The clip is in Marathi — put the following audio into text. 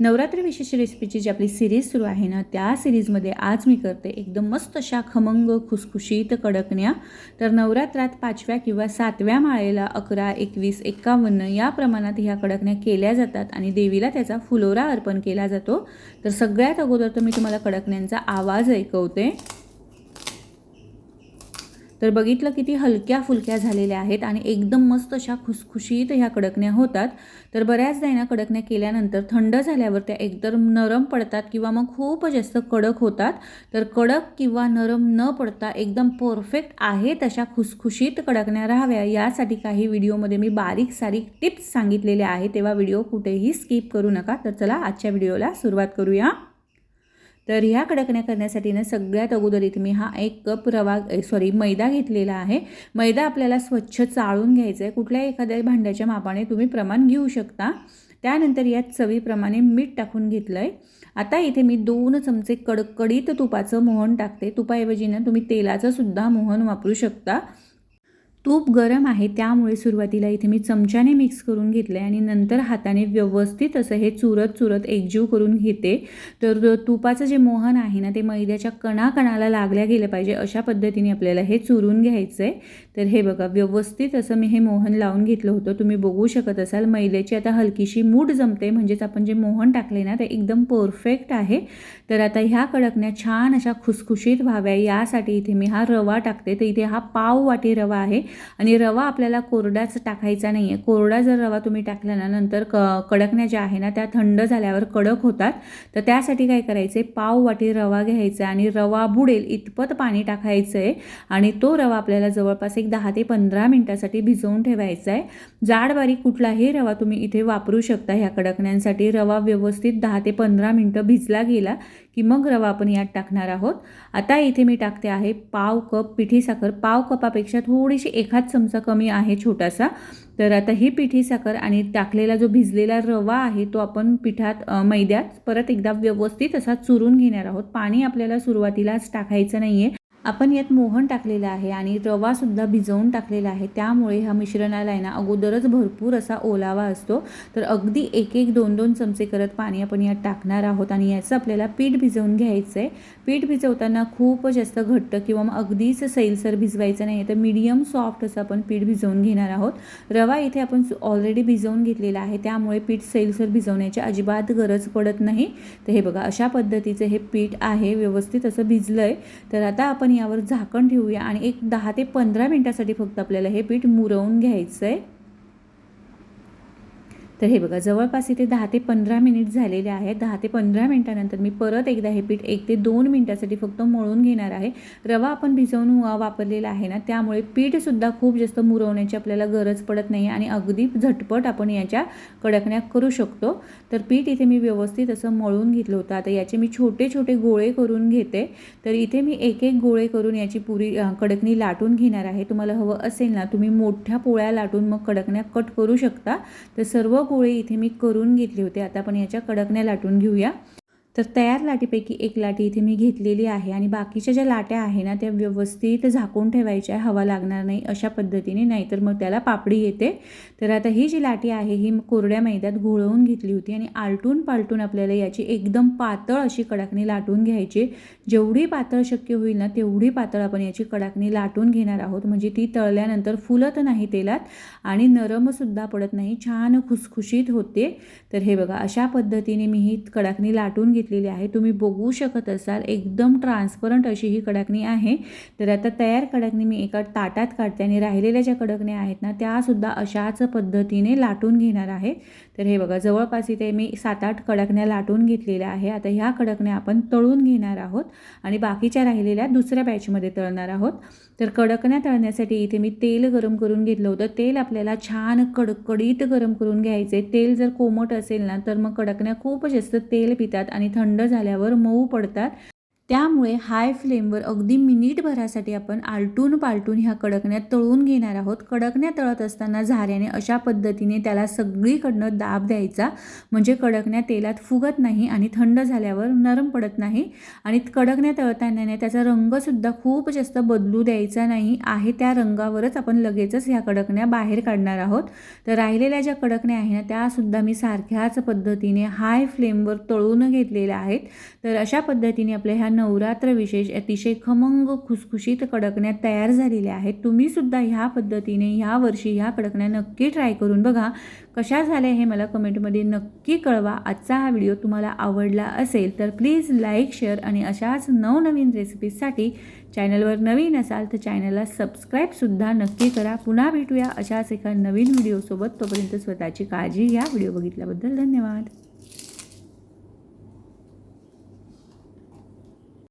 नवरात्री विशेष रेसिपीची जी आपली सिरीज सुरू आहे ना त्या सिरीजमध्ये आज मी करते एकदम मस्त अशा खमंग खुसखुशीत कडकण्या. तर नवरात्रात पाचव्या किंवा सातव्या माळेला अकरा एकवीस एकावन्न या प्रमाणात ह्या कडकण्या केल्या जातात आणि देवीला त्याचा फुलोरा अर्पण केला जातो. तर सगळ्यात अगोदर तर मी तुम्हाला कडकण्यांचा आवाज ऐकवते. तर बघितलं किती हलक्या फुलक्या झालेल्या आहेत आणि एकदम मस्त अशा खुसखुशीत ह्या कडकण्या होतात. तर बऱ्याचदा ना कडकण्या केल्यानंतर थंड झाल्यावर त्या एकदम नरम पडतात किंवा मग खूप जास्त कडक होतात. तर कडक किंवा नरम न पडता एकदम परफेक्ट आहे तशा खुसखुशीत कडकण्या राहाव्या. यासाठी काही व्हिडिओमध्ये मी बारीक सारीक टिप्स सांगितलेल्या आहेत. तेव्हा व्हिडिओ कुठेही स्किप करू नका. तर चला आजच्या व्हिडिओला सुरुवात करूया. तर ह्या कडकण्या करण्यासाठी ना सगळ्यात अगोदर इथे मी हा एक कप रवा सॉरी मैदा घेतलेला आहे. मैदा आपल्याला स्वच्छ चाळून घ्यायचा आहे कुठल्याही एखाद्या भांड्याच्या मापाने तुम्ही प्रमाण घेऊ शकता. त्यानंतर यात चवीप्रमाणे मीठ टाकून घेतलं आहे आता इथे मी दोन चमचे कडकडीत तुपाचं मोहन टाकते. तुपाऐवजी ना तुम्ही तेलाचं सुद्धा मोहन वापरू शकता. तूप गरम आहे त्यामुळे सुरुवातीला इथे मी चमच्याने मिक्स करून घेतलं आहे आणि नंतर हाताने व्यवस्थित असं हे चुरत चुरत एकजीव करून घेते. तर तुपाचं जे मोहन आहे ना ते मैद्याच्या कणाकणाला लागल्या गेलं पाहिजे अशा पद्धतीने आपल्याला हे चुरून घ्यायचं आहे तर हे बघा व्यवस्थित असं मी हे मोहन लावून घेतलं होतं. तुम्ही बघू शकत असाल मैद्याची आता हलकीशी मूठ जमते. म्हणजेच आपण जे मोहन टाकले ना ते एकदम परफेक्ट आहे. तर आता ह्या कडकण्या छान अशा खुसखुशीत व्हाव्या. यासाठी इथे मी हा रवा टाकते. तर इथे हा पाव वाटी रवा आहे. आणि रवा आपल्याला कोरडाच टाकायचा नाही आहे कोरडा जर रवा तुम्ही टाकला ना नंतर क कडकण्या ज्या आहे ना त्या थंड झाल्यावर कडक होतात. तर त्यासाठी काय करायचं आहे पाव वाटी रवा घ्यायचा आणि रवा बुडेल इतपत पाणी टाकायचं आहे आणि तो रवा आपल्याला जवळपास एक दहा ते पंधरा मिनटासाठी भिजवून ठेवायचा आहे जाड बारीक कुठलाही रवा तुम्ही इथे वापरू शकता ह्या कडकण्यांसाठी. रवा व्यवस्थित दहा ते पंधरा मिनटं भिजला गेला की मग रवा आपण यात टाकणार आहोत. आता इथे मी टाकते आहे पाव कप पिठी साखर. पाव कपापेक्षा थोडीशी एखाद चमचा कमी आहे छोटासा तर आता ही पिठी साखर आणि टाकलेला जो भिजलेला रवा आहे तो आपण पिठात मैद्यात परत एकदा व्यवस्थित असा चुरून घेणार आहोत. पाणी आपल्याला सुरुवातीलाच टाकायचं नाही आहे आपण यात मोहन टाकलेलं आहे आणि रवासुद्धा भिजवून टाकलेला आहे. त्यामुळे ह्या मिश्रणाला आहे ना अगोदरच भरपूर असा ओलावा असतो. तर अगदी एक एक दोन दोन चमचे करत पाणी आपण यात टाकणार आहोत आणि याचं आपल्याला पीठ भिजवून घ्यायचं आहे पीठ भिजवताना खूप जास्त घट्ट किंवा मग अगदीच सैलसर भिजवायचं नाही तर मीडियम सॉफ्ट असं आपण पीठ भिजवून घेणार आहोत. रवा इथे आपण ऑलरेडी भिजवून घेतलेला आहे. त्यामुळे पीठ सैलसर भिजवण्याची अजिबात गरज पडत नाही. तर हे बघा अशा पद्धतीचं हे पीठ आहे. व्यवस्थित असं भिजलं आहे तर आता आपण यावर झाकण ठेवूया आणि एक दहा ते पंधरा मिनटासाठी फक्त आपल्याला हे पीठ मुरवून घ्यायचं आहे तर हे बघा जवळपास इथे दहा ते पंधरा मिनिट झालेले आहेत. दहा ते पंधरा मिनटानंतर मी परत एकदा हे पीठ एक ते दोन मिनटासाठी फक्त मळून घेणार आहे. रवा आपण भिजवून वापरलेला आहे ना त्यामुळे पीठसुद्धा खूप जास्त मुरवण्याची आपल्याला गरज पडत नाही आणि अगदी झटपट आपण याच्या कडकण्या करू शकतो. तर पीठ इथे मी व्यवस्थित असं मळून घेतलं होतं. आता याचे मी छोटे छोटे गोळे करून घेते. तर इथे मी एक एक गोळे करून याची पुरी कडकणी लाटून घेणार आहे. तुम्हाला हवं असेल ना तुम्ही मोठ्या पोळ्या लाटून मग कडकण्या कट करू शकता. तर सर्व गोळे इथे मी करून घेतले होते. आता आपण याच्या कडकण्या लाटून घेऊया. तर तयार लाटीपैकी एक लाटी इथे मी घेतलेली आहे आणि बाकीच्या ज्या लाट्या आहे ना त्या व्यवस्थित झाकून ठेवायच्या हवा लागणार नाही अशा पद्धतीने नाहीतर मग त्याला पापडी येते. तर आता ही जी लाटी आहे ही कोरड्या मैद्यात घोळवून घेतली होती आणि आलटून पालटून आपल्याला याची एकदम पातळ अशी कडाकणी लाटून घ्यायची. जेवढी पातळ शक्य होईल ना तेवढी पातळ आपण याची कडाकणी लाटून घेणार आहोत. म्हणजे ती तळल्यानंतर फुलत नाही तेलात आणि नरमसुद्धा पडत नाही छान खुसखुशीत होते. तर हे बघा अशा पद्धतीने मी ही कडाकणी लाटून घेतली घेतलेली आहे. तुम्ही बघू शकत असाल एकदम ट्रान्सपरंट अशी ही कडकणी आहे. तर आता तयार कडकणी मी एका ताटात काढते आणि राहिलेल्या ज्या कडकण्या आहेत ना त्यासुद्धा अशाच पद्धतीने लाटून घेणार आहे. तर हे बघा जवळपास इथे मी सात आठ कडकण्या लाटून घेतलेल्या आहे. आता ह्या कडकण्या आपण तळून घेणार आहोत आणि बाकीच्या राहिलेल्या दुसऱ्या बॅचमध्ये तळणार आहोत. तर कडकण्या तळण्यासाठी इथे मी तेल गरम करून घेतलं होतं. तेल आपल्याला छान कडकडीत गरम करून घ्यायचे तेल जर कोमट असेल ना तर मग कडकण्या खूप जास्त तेल पितात आणि थंड झाल्यावर मऊ पडतात. त्यामुळे हाय फ्लेमवर अगदी मिनिटभरासाठी आपण आलटून पालटून ह्या कडकण्या तळून घेणार आहोत. कडकण्या तळत असताना झाऱ्याने अशा पद्धतीने त्याला सगळीकडनं दाब द्यायचा. म्हणजे कडकण्या तेलात फुगत नाही आणि थंड झाल्यावर नरम पडत नाही. आणि कडकण्या तळताना त्याचा रंगसुद्धा खूप जास्त बदलू द्यायचा नाही. आहे त्या रंगावरच आपण लगेचच ह्या कडकण्या बाहेर काढणार आहोत. तर राहिलेल्या ज्या कडकण्या आहे ना त्यासुद्धा मी सारख्याच पद्धतीने हाय फ्लेमवर तळून घेतलेल्या आहेत. तर अशा पद्धतीने आपल्या ह्या नवरात्र विशेष अतिशय खमंग खुसखुशीत कडकण्या तयार झालेल्या आहेत. तुम्हीसुद्धा ह्या पद्धतीने ह्या वर्षी ह्या कडकण्या नक्की ट्राय करून बघा. कशा झाल्या हे मला कमेंटमध्ये नक्की कळवा. आजचा हा व्हिडिओ तुम्हाला आवडला असेल तर प्लीज लाईक शेअर आणि अशाच नवनवीन रेसिपीजसाठी चॅनलवर नवीन असाल तर चॅनलला सबस्क्राईबसुद्धा नक्की करा. पुन्हा भेटूया अशाच एका नवीन व्हिडिओसोबत तोपर्यंत स्वतःची काळजी घ्या. व्हिडिओ बघितल्याबद्दल धन्यवाद.